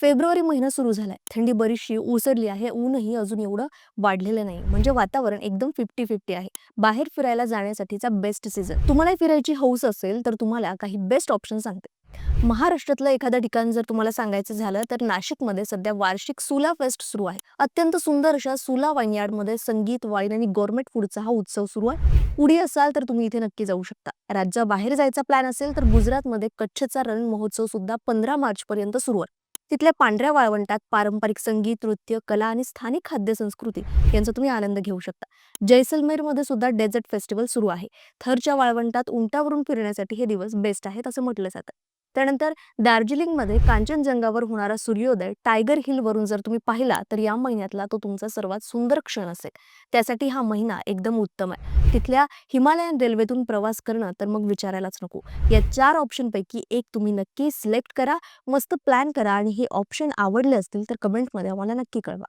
February महिना सुरू झालाय. थंडी बरीचशी ओसरली आहे. ऊनही अजून एवढं वाढलेलं नाही. म्हणजे वातावरण एकदम फिफ्टी फिफ्टी आहे. बाहेर फिरायला जाण्यासाठीचा बेस्ट सीझन तुम्हाला फिरायची हौस असेल तर तुम्हाला काही बेस्ट ऑप्शन सांगते. महाराष्ट्रातलं एखादं ठिकाण जर तुम्हाला सांगायचं झालं तर नाशिकमध्ये सध्या वार्षिक सुला फेस्ट सुरू आहे. अत्यंत सुंदर अशा सुला वाईनयार्डमध्ये संगीत वाईन आणि गव्हर्नमेंट फूडचा हा उत्सव सुरू आहे. पुढे असाल तर तुम्ही इथे नक्की जाऊ शकता. राज्याबाहेर जायचा प्लॅन असेल तर गुजरातमध्ये कच्छचा रण महोत्सव सुद्धा पंधरा मार्च पर्यंत सुरू आहे. तिथल्या पांढऱ्या वाळवंटात पारंपरिक संगीत नृत्य कला आणि स्थानिक खाद्य संस्कृती यांचा तुम्ही आनंद घेऊ शकता. जैसलमेरमध्ये सुद्धा डेझर्ट फेस्टिवल सुरू आहे. थरच्या वाळवंटात उंटावरून फिरण्यासाठी हे दिवस बेस्ट आहेत असं म्हटलं जातं. त्यानंतर दार्जिलिंगमध्ये कांचनजंगावर होणारा सूर्योदय टायगर हिलवरून जर तुम्ही पाहिला तर या महिन्यातला तो तुमचा सर्वात सुंदर क्षण असेल. त्यासाठी हा महिना एकदम उत्तम आहे. तिथल्या हिमालयन रेल्वेतून प्रवास करणं तर मग विचारायलाच नको. या चार ऑप्शनपैकी एक तुम्ही नक्की सिलेक्ट करा मस्त प्लॅन करा आणि हे ऑप्शन आवडले असतील तर कमेंटमध्ये आम्हाला नक्की कळवा.